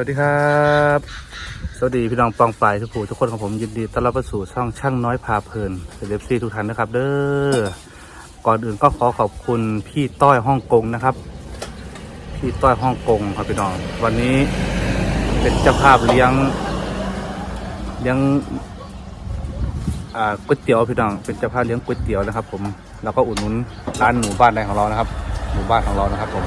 วัสดีครับ สวัสดีพี่น้องปองปายทุกผู้ทุกคนของผมยินดีต้อนรับเข้าสู่ช่องช่างน้อยพาเพลินเอฟซีทุกท่านนะครับ เด้อ ก่อนอื่นก็ขอขอบคุณพี่ต้อยฮ่องกงนะครับ พี่ต้อยฮ่องกงครับพี่น้อง วันนี้เป็นเจ้าภาพเลี้ยงเลี้ยงก๋วยเตี๋ยวพี่น้อง เป็นเจ้าภาพเลี้ยงก๋วยเตี๋ยวนะครับ ผมเราก็อุดหนุนร้านหมู่บ้านใดของเรานะครับ หมู่บ้านของเรานะครับ ผม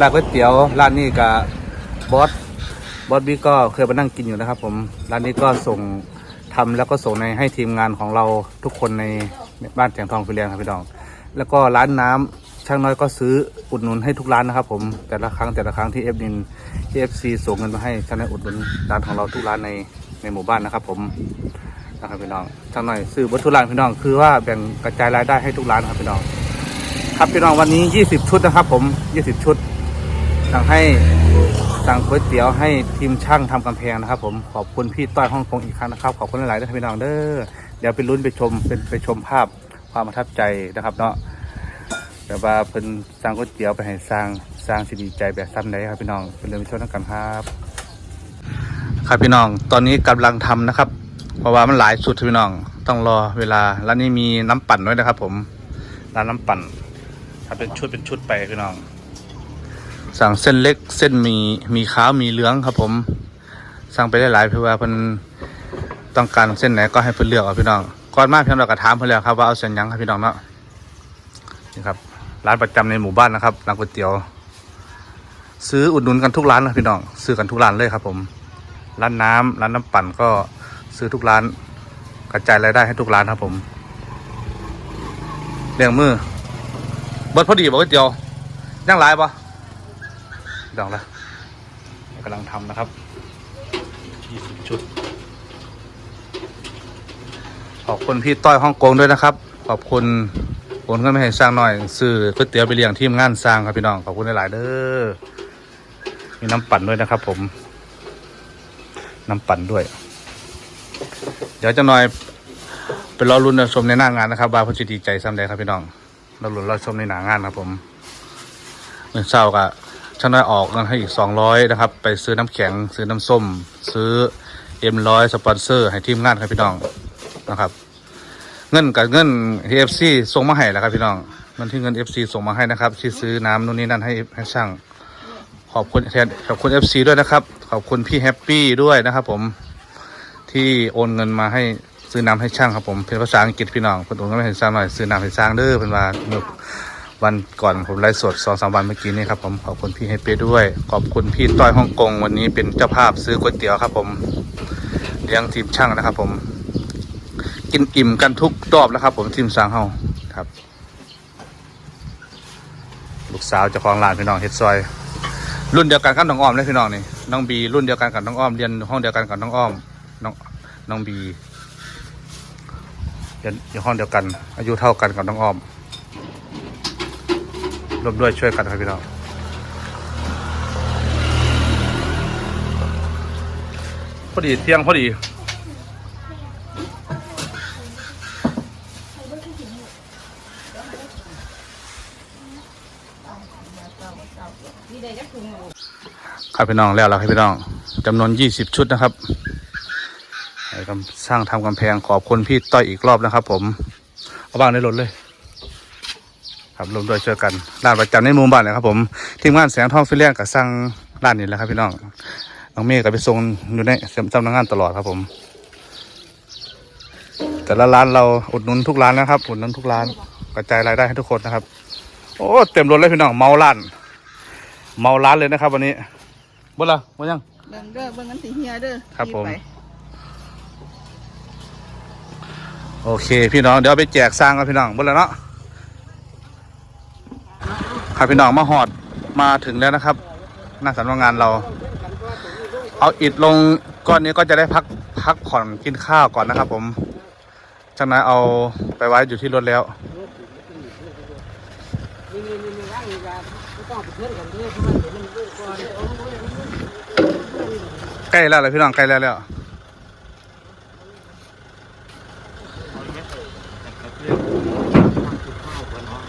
ร้านก๋วยเตี๋ยวร้านนี้กับบอส บอสบิ๊กก็เคยมานั่งกินอยู่นะครับ ผมร้านนี้ก็ส่งทำแล้วก็ส่งในให้ทีมงานของเราทุกคนในบ้านแสงทองฟิเลียนครับพี่น้อง แล้วก็ร้านน้ำช่างน้อยก็ซื้ออุดหนุนให้ทุกร้านนะครับ ผมแต่ละครั้งแต่ละครั้งที่เอฟนินที่เอฟซีส่งเงินมาให้ช่างน้อยอุดหนุนร้านของเราทุกร้านในในหมู่บ้านนะครับ ผมนะครับพี่น้องช่างน้อยซื้อวัตถุร้านพี่น้อง คือว่าแบ่งกระจายรายได้ให้ทุกร้านครับพี่น้อง ครับพี่น้องวันนี้ 20 ชุดนะครับ ผม 20 ชุดสั่งให้ สั่งก๋วยเตี๋ยวให้ทีมช่างทำกำแพงนะครับ ผมขอบคุณพี่ต้อยฮ่องกงอีกครั้งนะครับ ขอบคุณหลายๆท่านพี่น้องเด้อเดี๋ยวไปลุ้นไปชมเป็นไปชมภาพความประทับใจนะครับ เนาะแต่ว่าเป็นสั่งก๋วยเตี๋ยวไปให้สร้างสร้างสิดีใจแบบซ้ำได้ครับพี่น้องเป็นเรื่องไปชมกันครับ ครับพี่น้องตอนนี้กำลังทำนะครับ เพราะว่ามันหลายสุดพี่น้องต้องรอเวลาแล้วนี่มีน้ำปั่นด้วยนะครับ ผมร้านน้ำปั่นถ้าเป็นชุดเป็นชุดไปพี่น้อง สั่งเส้นเล็กเส้นมีมีขาวมีเหลืองครับ ผมสั่งไปได้หลายเพื่อว่าเพิ่นต้องการเส้นไหนก็ให้เพิ่นเลือกเอาพี่น้องก่อนมาพี่น้องเราก็ถามเพิ่นแล้วครับว่าเอาเส้นยังครับพี่น้องเนาะนี่ครับ ร้านประจำในหมู่บ้านนะครับร้านก๋วยเตี๋ยว ซื้ออุดหนุนกันทุกร้านนะพี่น้องซื้อกันทุกร้านเลยครับ ผมร้านน้ำร้านน้ำปั่นก็ซื้อทุกร้าน กระจายรายได้ให้ทุกร้านครับผมเลี้ยงมือเบิดพอดีบอกก๋วยเตี๋ยวย่างหลายปะ ดองละกำลังทำนะครับ20ชุด ขอบคุณพี่ต้อยฮ่องกงด้วยนะครับ ขอบคุณโอนเงินมาให้สร้างหน่อยซื้อก๋วยเตี๋ยวไปเลี้ยงทีมงานสร้างครับพี่น้อง ขอบคุณหลายๆเด้อ มีน้ำปั่นด้วยนะครับ ผม น้ำปั่นด้วย เดี๋ยวจะหน่อยไปรอรุ้นชมในหน้างานนะครับว่าพ่อจะดีใจซ้ำใดครับพี่น้องราลุ้นรอชมในหน้างานครับผมเมื่อเช้าก็ ช่างน้อยออกเงินให้อีกสองร้อยนะครับ ไปซื้อน้ำแข็ง ซื้อน้ำส้ม ซื้อเอ็มร้อยสปอนเซอร์ให้ทีมงานครับพี่น้องนะครับ เงินกับเงินเอฟซีส่งมาให้แล้วครับพี่น้องเงินที่เงินเอฟซีส่งมาให้นะครับที่ซื้อน้ำนู่นนี่นั่นให้ให้ช่างขอบคุณแทนขอบคุณเอฟซีด้วยนะครับ ขอบคุณพี่แฮปปี้ด้วยนะครับ ผมที่โอนเงินมาให้ซื้อน้ำให้ช่างครับผมเป็นภาษาอังกฤษพี่น้องคนโอนก็ไม่เห็นสร้างหน่อยซื้อน้ำให้สร้างเด้อเป็นว่าเมื่อ วันก่อนผมไลฟ์สดสองสามวันเมื่อกี้นี่ครับผมขอบคุณพี่เฮเป้ด้วย ขอบคุณพี่ต้อยฮ่องกงวันนี้เป็นเจ้าภาพซื้อก๋วยเตี๋ยวครับ ผมเลี้ยงทีมช่างนะครับ ผม กินอิ่มกันทุกรอบแล้วครับ ผมทีมสางเฮาครับ ลูกสาวเจ้าของร้านพี่น้องเฮ็ดซอย รุ่นเดียวกันกับน้องอ้อมเลยพี่น้องนี่น้องบีรุ่นเดียวกันกับน้องอ้อมเรียนห้องเดียวกันกับน้องอ้อมน้องน้องบีเรียนห้องเดียวกัน อายุเท่ากันกับน้องอ้อม ร่วมด้วยช่วยกันครับพี่น้องพอดีเที่ยงพอดีครับพี่น้องแล้วแล้วครับพี่น้องจำนวนยี่สิบชุดนะครับสร้างทำกำแพงขอบคุณพี่ต้อยอีกรอบนะครับ ผม เอาบ้างในรถเลย ครับรวมด้วยช่วยกันร้านประจำในหมุมบ้านนะครับ ผมทีมงานแสงทองฟิเลียนกับสร้างร้านนี้แหละครับพี่น้องน้องเมฆกับไปส่งอยู่ในจำนักงานตลอดครับผม แต่ละร้านเราอุดหนุนทุกร้านนะครับ อุดหนุนทุกร้านกระจายรายได้ให้ทุกคนนะครับ โอ้เต็มรถเลยพี่น้องเมาร้าน เมาร้านเลยนะครับ วันนี้บ่ละบ่ยังเบิ่งเด้อเบิ่งกันสิเฮียเด้อครับผมไปโอเค พี่น้องเดี๋ยวเอาไปแจกสร้างกันพี่น้องบ่ละเนาะ ครับพี่น้องมาหอดมาถึงแล้วนะครับ หน้าสำนักงานเรา เอาอิฐลงก้อนนี้ก็จะได้พักพักผ่อนกินข้าวก่อนนะครับ ผมจากนั้นเอาไปไว้อยู่ที่รถแล้วใกล้แล้วเลยพี่น้องใกล้แล้วแล้ว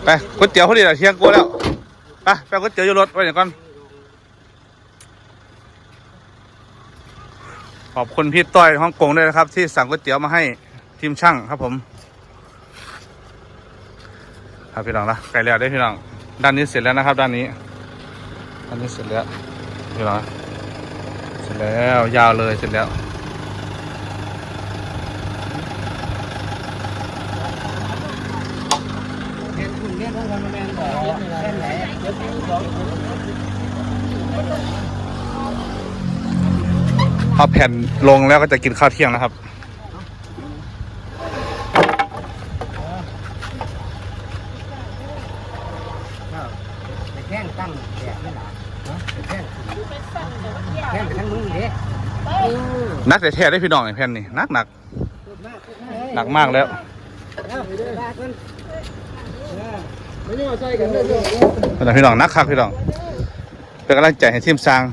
ไปก๋วยเตี๋ยวพอดีเลยเที่ยงกูแล้วไปไปก๋วยเตี๋ยวอยู่รถไว้เดี๋ยวก่อนขอบคุณพี่ต้อยฮ่องกงด้วยนะครับ ที่สั่งก๋วยเตี๋ยวมาให้ทีมช่างครับผม ครับพี่น้องนะไก่แล้วได้พี่น้องด้านนี้เสร็จแล้วนะครับ ด้านนี้ด้านนี้เสร็จแล้วพี่น้องเสร็จแล้วยาวเลยเสร็จแล้ว เอาแผ่นลงแล้วก็จะกินข้าวเที่ยงนะครับ แข้งตั้งแดดนี่หละแข้งแข้งทั้งมือเด้นักแต่แท้ได้พี่น้องไอ้แผ่นนี่หนักหนักหนักมากแล้วไม่ได้มาใส่กันเลยเป็นไงพี่น้องนักคักพี่น้องเป็นกำลังใจให้ทีมสร้าง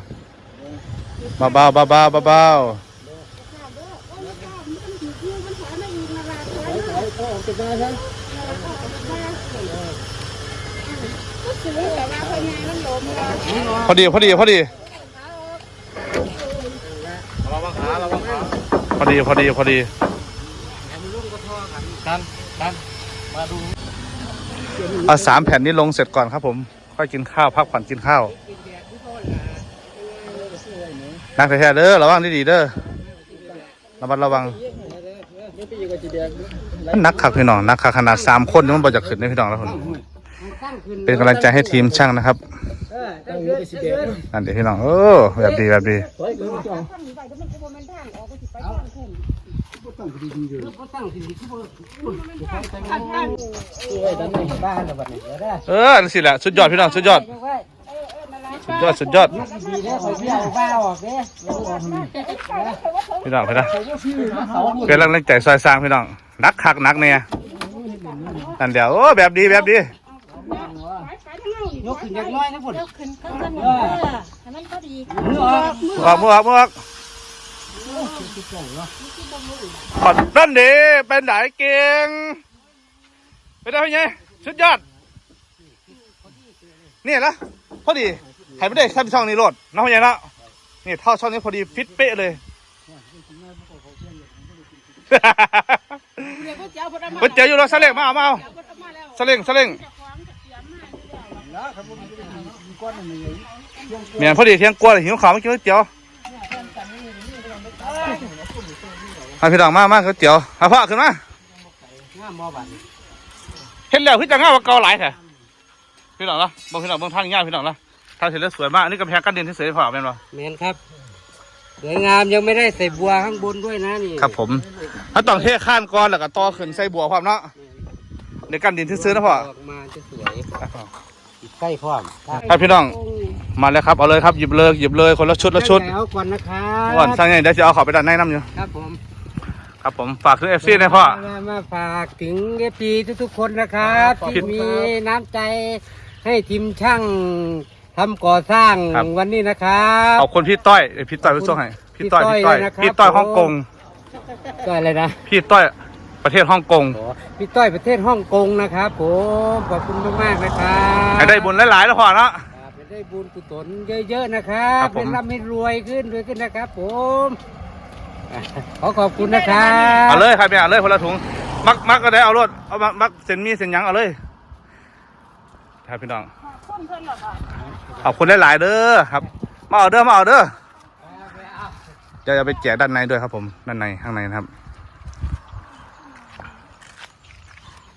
เบาเบาเบาเบาเบาเบาจะมาพอดี พอดี พอดีพอดี พอดี พอดีกันกันมาดูเอาสามแผ่นนี้ลงเสร็จก่อนครับผม ค่อยกินข้าว พักผ่อนกินข้าว นักแต่แท้เด้อระวังดีๆเด้อระมัดระวังมันนักคักพี่น้องนักคักขนาดสามคนนี่มันบ่จะขึ้นได้พี่น้องแล้วคนเป็นกำลังใจให้ทีมช่างนะครับอันั่นเดี๋ยวพี่น้องเออแบบดีแบบดีเฮ้ยเรื่องจ่องตั้งดีดีอยู่ตั้งดีดีที่บ่ช่วยดันในบ้านแล้วบัดนี้เด้อเออนั่นสิแหละสุดยอดพี่น้องสุดยอด สุดยอดสุดยอดดีเด้อคอยเที่ยวบ้าออกเด้อพี่น้องพี่น้องเขาเป็นกำลังใจซอยสร้างพี่น้องนักคักนักเนี่ยนั่นเดี๋ยวโอ้แบบดีแบบดียกขึ้นเล็กน้อยนะพุ่นขึ้นข้างบนเออให้มันก็ดีมือออกออกมือออกมือออกขอดนั่นดีเป็นไหนเก่งเป็นได้ไงสุดยอดนี่ละพอดี ใครไม่ได้ทำช่องนี้โหลดน้องพญานะนี่เท่าช่องนี้พอดีฟิตเป๊ะเลยเดี๋ยวก๋วยเตี๋ยวพอดมาก๋วยเตี๋ยวอยู่แล้วสเล็งมาเอามาเอาพอดมาแล้วสเล็งสเล็งเมียนพอดีเที่ยงกลัวเลยหิวข้าวมากินก๋วยเตี๋ยวเอาพี่น้องมามาก๋วยเตี๋ยวเอาพ่อขึ้นมางามบ่บัดเห็นแล้วคือจะง่ายกว่าเก่าหลายแท้พี่น้องเนาะบางพี่น้องบางทางง่ายพี่น้องเนาะ ทางเสร็จแล้วสวยมากอันนี้กำแพงกั้นดินที่สวยพอเป็นบ่แมนครับ สวยงามยังไม่ได้ใส่บัวข้างบนด้วยนะนี่ครับผมถ้าต้องเทข้านก่อนแล้วก็ต่อขึ้นใส่บัวพร้อมเนาะในกั้นดินที่ซื้อนะพ่อออกมาจะสวยติดใกล้พร้อมครับพี่น้องมาแล้วครับเอาเลยครับหยิบเลยหยิบเลยคนละชุดละชุดแล้วก่อนนะครัก่อนบสร้างไงเดี๋ยวจะเอาเขอไปด้านในน้ำอยู่ครับผมครับผมฝากซื้อเอฟซีนะพ่อ มามาฝากถึงเอฟซีทุกๆคนนะครับครับที่มีน้ำใจให้ทีมช่าง ทำก่อสร้างครับ วันนี้นะครับ ขอบคุณพี่ต้อยเอ้ยพี่ต้อยพี่ส่งให้พี่ต้อยพี่พี่ต้ต้ออยยนะครับพี่ต้อยผมฮ่องกงก็อะไรนะพี่ต้อยประเทศฮ่องกงโอ้พี่ต้อยประเทศฮ่องกงนะครับผมขอบคุณมากๆนะครับให้ได้บุญหลายๆแล้วพ่อเนาะ ครับให้ได้บุญกุศลเยอะๆนะครับครับผม ให้ร่ำให้รวยขึ้นรวยขึ้นนะครับผมอะขอขอบคุณนะครับ เอาเลยครับเนี่ยเอาเลยคนละถุงมักมักก็ได้เอารถเอามักมักเส้นมีเส้นหยังเอาเลย ครับพี่น้องคนเพิ่นหรอคะขอบคุณหลาย ๆ เด้อครับ มาเอาเด้อมาเอาเด้อจะจะไปแจกด้านในด้วยครับ ผมด้านในข้างในนะครับ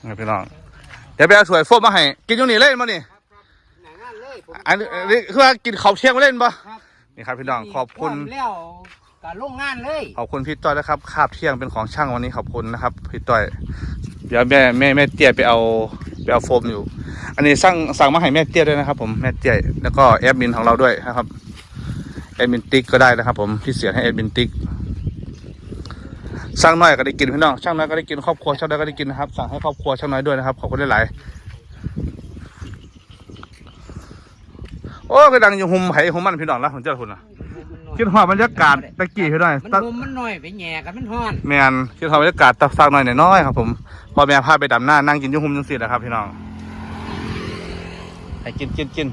นี่พี่น้องเดี๋ยวไปเอาถ้วยโฟมมาให้กินอยู่นี่เล่นมานี่หนังนั่นเลยผมอันนี้อันนี้คือว่ากินข้าวเที่ยงมาเล่นปะครับนี่ครับพี่น้องขอบคุณพร้มแล้วกับโรงงานเลยขอบคุณพี่ต้อยนะครับคาบเที่ยงเป็นของช่างวันนี้ขอบคุณนะครับพี่ต้อยเดี๋ยวแม่แม่แม่เตี้ยไปเอา ไปเอาโฟมอยู่ อันนี้สั่งสั่งมาให้แม่เตี้ยด้วยนะครับ ผมแม่เตี้ยแล้วก็แอดมินของเราด้วยนะครับแอดมินติ๊กก็ได้นะครับ ผมพี่เสียให้แอดมินติ๊กสั่งน้อยก็ได้กินพี่น้องช่างน้อยก็ได้กินครอบครัวช่างน้อยก็ได้กินนะครับสั่งให้ครอบครัวช่างน้อยด้วยนะครับขอบคุณหลายโอ้ก็ดังอยู่หุมไผ่หุมมันพี่น้องแล้วผมเจ้าคุณนะ คิดหอดบรรยากาศตะกี้พี่น้อยมันมุมมันหน่อยไปแหง่กันมันฮ้อนแมนที่ทำบรรยากาศตับซากหน่อยหน้อยๆครับผมพอแม่พาไปดำหน้านั่งกินอยุ่หุ่มจังสินะครับพี่น้องให้กินกินกิน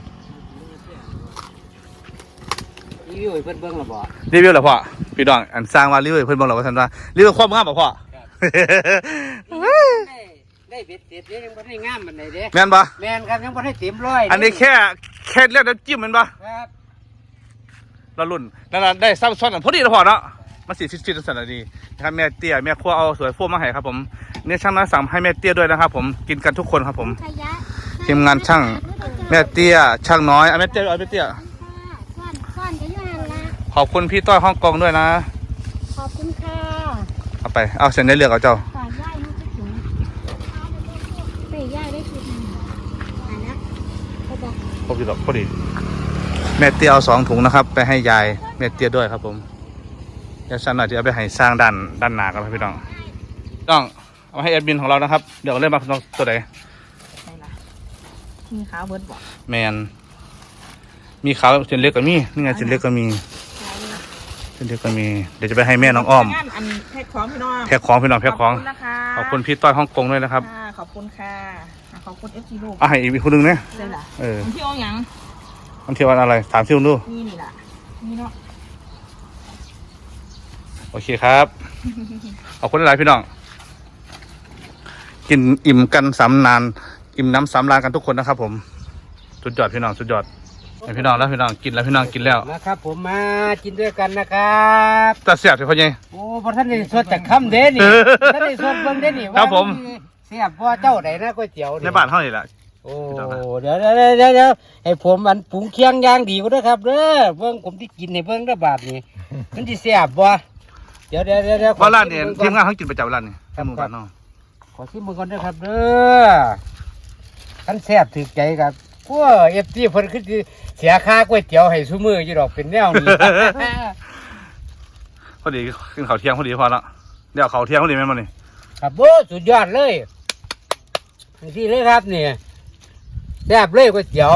รีวิวให้เพิ่นเบิ่งและบ่ รีวิวเหรอพ่อพี่น้องอันสร้างมาลิเวอร์เพิ่นบอกเราว่าท่านว่าลิเวอร์ความงามบ่พ่อได้ได้เบ็ดเสร็จเด้ยังบ่ได้งามมันไหนเด้แม่นปะแม่นครับยังบ่ได้เต็มร้อยอันนี้แค่แค่เลือดน้ำจิ้มแมันปะครับ เรารุ่นนั่นได้ซ้ำซ้อนกันพอดีแล้วพอเนาะมาสีฟิตฟิตสันดีนะครับแม่เตี้ยแม่ครัวเอาสวยฟูมาให้ครับผมเนี่ยช่างน้อยสั่งให้แม่เตี้ยด้วยนะครับ ผมกินกันทุกคนครับผมทีมงานช่างแม่เตี้ยช่างน้อยเอาแม่เตี้ยเอาแม่เตี้ยอะขอบคุณพี่ต้อยฮ่องกงด้วยนะ ขอบคุณค่ะเอาไปเอาเส้นได้เลือกเอาเจ้าฝากย่ายให้สักถุงไปย่ายได้ชุดหนนะเขาบอกครบอยู่ดอกพอดี แม่เตี้ยเอาสองถุงนะครับ ไปให้ยายแม่เตี้ยด้วยครับผมเดี๋ยวฉันหน่อยจะเอาไปให้สร้างด้านด้านหนากันครับพี่น้องต้องเอาให้แอดมินของเรานะครับ เดี๋ยวเล่นมาตัวไหนมีขาวเบิดบอกแมนมีขาวเส้นเล็กก็มีนี่ไงเส้นเล็กก็มีเส้นเล็กก็มี เดี๋ยวจะไปให้แม่น้องอ้อมงานอันแพ็คของพี่น้องแพ็คของพี่น้องแพ็คของขอบคุณนะคะขอบคุณพี่ต้อยฮ่องกงด้วยนะครับค่ะขอบคุณค่ะอะขอบคุณเอฟซีลูกอะให้อีกคนหนึงเนี่ยเลยล่ะเออพี่โอ้ยัง มันเที่ยววันอะไรถามซิวดูนี่นี่ล่ะนี่เนาะโอเคครับ ขอบคุณหลายๆพี่น้อง กินอิ่มกันสำนาน อิ่มน้ำสำราญกันทุกคนนะครับผมสุดยอดพี่น้องสุดยอดให้พี่น้องแล้วพี่น้องกินแล้วพี่น้องกินแล้วนะครับ ผมมากินด้วยกันนะครับตัดเสียบเถอะพ่อใหญ่โอ้พอท่านได้สดจากคำเด้นี่เออท่านได้สดเบิ่งเด้นี่ครับผมเสียบพ่อเจ้าไหนนะก๋วยเตี๋ยวในบ้านเท่านี้แหละ โอ้เดี๋ยวเดี๋ยวเดี๋ยวเดี๋ยวเดี๋ยวให้ผมอันปรุงเคียงอย่างดีก็ได้อครับเด้อเบิ่งผมที่กินในเบิ่งระบาดนี่มันสิเสียบบ่เดี๋ยวเดี๋ยวเดี๋ยวเดี๋ยวขอว่าร้านเนี่ยชิทีมมเบิ่งก่อนงานเขากินประจำร้านนี่ทำหมู่บ้านเนาะขอชิมมือก่อนเด้อครับเด้อท่านแซ่บถึกใจครับกลัวเอฟซีเพิ่นคือสิเสียค่าก๋วยเตี๋ยวให้ซุมืออยู่ดอกเป็นแนวนี้พอดีกินข้าวเที่ยงพอดีพอแล้วเดี๋ยวข้าวเที่ยงพอดีไหมมันนี่ครับโอ้สุดยอดเลยที่เลยครับนี่ แซ่บเลยก๋วยเตี๋ยว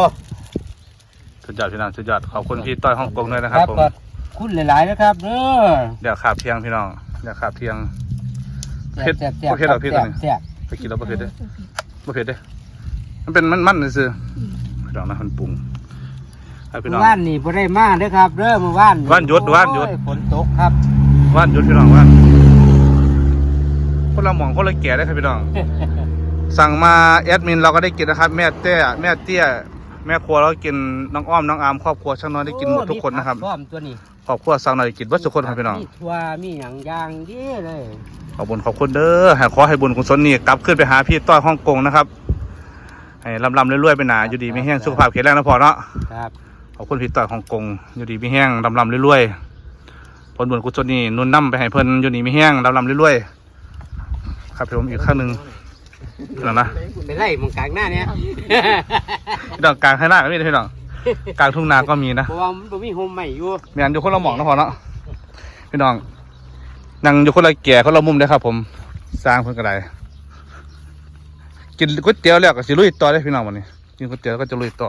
สุดยอดพี่น้องสุดยอดขอบคุณพี่ต้อยฮ่องกงด้วยนะครับผมขอบคุณหลายๆนะครับเด้อเดี๋ยวขาบเที่ยงพี่น้องเดี๋ยวขาบเที่ยงเผ็ดแซ่บแซ่บบ่เผ็ดหรอกพี่ตัวนี้แซ่บไปกินแล้วบ่เผ็ดเด้อบ่เผ็ดเด้อมันเป็นมันๆซื่อๆพี่น้องนะมันปรุงให้พี่น้องเมื่อวานนี่บ่ได้มาเด้อครับเด้อเมื่อวานว่านหยุดว่านหยุดโอ้ฝนตกครับว่านหยุดพี่น้องว่านคนละหมองคนละแก่ได้ครับพี่น้อง สั่งมาแอดมินเราก็ได้กินนะครับ แม่เตี้ยแม่เตี้ย แม่ครัวเรากินน้องอ้อมน้องอามครอบครัวช่างน้อยได้กินหมดทุกคนนะครับพร้อมตัวนี้ครอบครัวสั่งหน่อยได้กินเบิดทุกคนครับพี่น้องมีทัวมีหยังย่างดีเลยขอบคุญขอบคุณเด้อให้ขอให้บุญกุศลนี่กลับขึ้นไปหาพี่ต้อยฮ่องกงนะครับให้ลำลำๆรวยๆไปหนาอยู่ดีไม่แห้งสุขภาพแข็งแรงนะพอเนาะครับขอบคุณพี่ต่อยฮ่องกงอยู่ดีไม่แห้งลำลำเรื่อยๆผลบุญกุศลนี่นุ่นน้ำไปให้เพิ่นอยู่ดีไม่แห้งลำลำเรื่อยๆครับผมอีกข้างหนึ่ง พี่น้องนะไปไล่หมองกลางหน้าเนี่ยพี่น้องกลางข้างหน้าก็มีนะพี่น้องกลางทุ่งนาก็มีนะเพราะว่ามันบ่มีโฮมใหม่อยู่มีอันอยู่คนละหม่องนะพอเนาะพี่น้องนั่งอยู่คนละแก่คนละมุมเลยครับ ผมสร้างเพิ่นกระไดกินก๋วยเตี๋ยวแล้วก็สิลุยต่อได้อพี่น้องวันนี้กินก๋วยเตี๋ยวก็จะลุยต่อ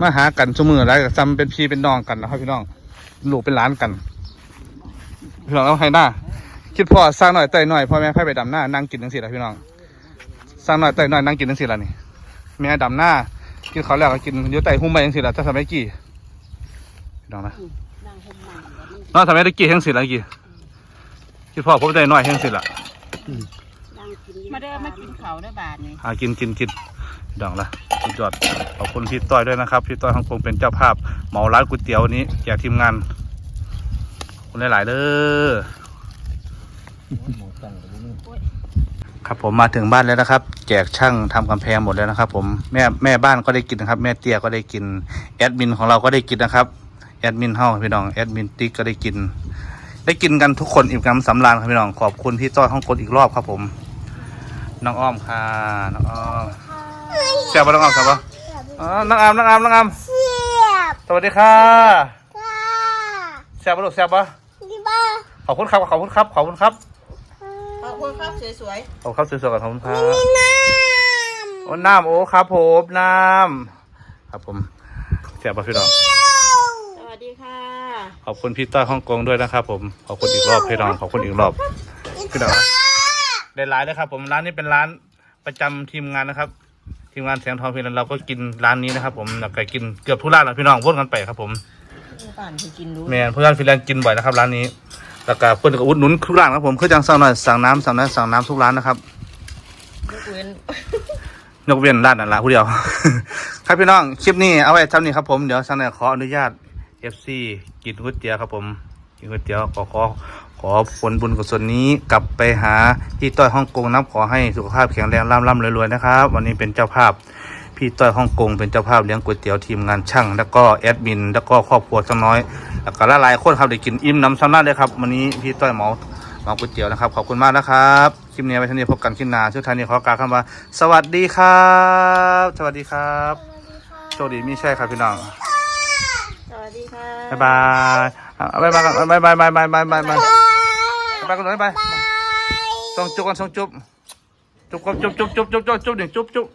มาหากันชั่วมืออะไรกับซ้ำเป็นพี่เป็นน้องกันนะครับพี่น้องลูกเป็นหลานกันพี่น้องเอาให้หน้า คิดพ่อสร้างหน่อยเตยหน่อยพ่อแม่ให้ไปดำหน้านั่งกินทั้งสี่ละพี่น้องสร้างหน่อยเตยหน่อยนั่งกินทั้งสี่ละนี่แม่ดำหน้ากินเขาวแล้วก็กินอยูไตหุ้มไปทั้งสี่ละถ้าสมัยกี่พี่น้องนะน้องสมัยตะกี้ทั้งสี่ละกี่คิดพ่อผมได้หน่อยทั้งสี่ละมาเด้อมากินเขาวได้อบาทนี่หากินกินกินพี่น้องละสุดยอดขอบคุณพี่ต้อยด้วยนะครับพี่ต้อยฮ่องกงเป็นเจ้าภาพเหมาร้านก๋วยเตี๋ยววันนี้แจกทีมงานขอบคุณหลายๆเด้อ ครับผมมาถึงบ้านแล้วนะครับ แจกช่างทำกำแพงหมดแล้วนะครับ ผมแม่แม่บ้านก็ได้กินนะครับ แม่เตี้ยก็ได้กินแอดมินของเราก็ได้กินนะครับแอดมินเฮาพี่น้องแอดมินติ๊กก็ได้กิน ได้กินกันทุกคนอิ่มกำสำราญครับพี่น้องขอบคุณพี่ต้อยฮ่องกงอีกรอบครับผมน้องอ้อมค่ะน้องอ้อมแซ่บปะน้องอ้อมแซ่บปะอ๋อน้องอามน้องอามน้องอามเสียบสวัสดีค่ะค่ะแซ่บปะลูกแซ่บปะดีบ้าขอบคุณครับขอบคุณครับขอบคุณครับขอบคุณครับ สวยขอบคุณครับสวยๆกับขอบคุณครับมีน้โอ้น้ำโอ้ครับผมน้ำครับผมเสียบพี่น้องๆสวัสดีค่ะ ขอบคุณพี่ต้อยฮ่องกงด้วยนะครับ ผมขอบคุณอีกรอบพี่น้องขอบคุณอีกรอบพี่น้องได้หลายนะครับ ผมร้านนี้เป็นร้านประจำทีมงานนะครับ ทีมงานแสงทองเพียงเราก็กินร้านนี้นะครับ ผมแล้วก็กินเกือบทุกร้านแล้วพี่น้องวนกันไปครับ ผมป่านคือกินรู้แมนเพื่อนฟินแลนด์กินบ่อยนะครับ ร้านนี้ แล้วก็เพื่อนก็อุดหนุนทุกร้านครับผมคือจังสั่งหน่อยสั่งน้ำสั่งน้ำสั่งน้ำทุกร้านนะครับยกเว้นยกเว้นร้านนั่นละผู้เดียว ครับพี่น้องคลิปนี้เอาไว้เท่านี้ครับผมเดี๋ยวสั่งหน่อยขออนุญาต FC กินก๋วยเตี๋ยวครับผมกินก๋วยเตี๋ยวขอขอขอผลบุญกุศลนี้กลับไปหาพี่ต้อยฮ่องกงนับขอให้สุขภาพแข็งแรงร่ำร่ำรวยๆนะครับ วันนี้เป็นเจ้าภาพพี่ต้อยฮ่องกงเป็นเจ้าภาพเลี้ยงก๋วยเตี๋ยวทีมงานช่าง แล้วก็แอดมิน แล้วก็ครอบครัวสักน้อย แล้วก็หลายๆคนครับได้กินอิ่มน้ำสำนักเลยครับวันนี้พี่ต้อยเหมาเหมาก๋วยเตี๋ยวนะครับ ขอบคุณมากนะครับคลิปนี้ไว้เท่านี้พบกันคลิปหน้าช่วงท้ายนี้ขอกล่าวคำว่า สวัสดีครับ สวัสดีครับโชคดีมีใช่ครับพี่น้องสวัสดีค่ะบ๊ายบายเอาบ๊ายบายก่อนบ๊ายบายบ๊ายบายบ๊ายบายบ๊ายบายบ๊ายบายกันหน่อยบ๊ายบายส่งจุ๊บกันส่งจุ๊บจุ๊บกันจุ๊บจุ๊บจุ๊บจุ๊บจุ๊บจุ๊บหนึ่งจุ๊บจุ๊บ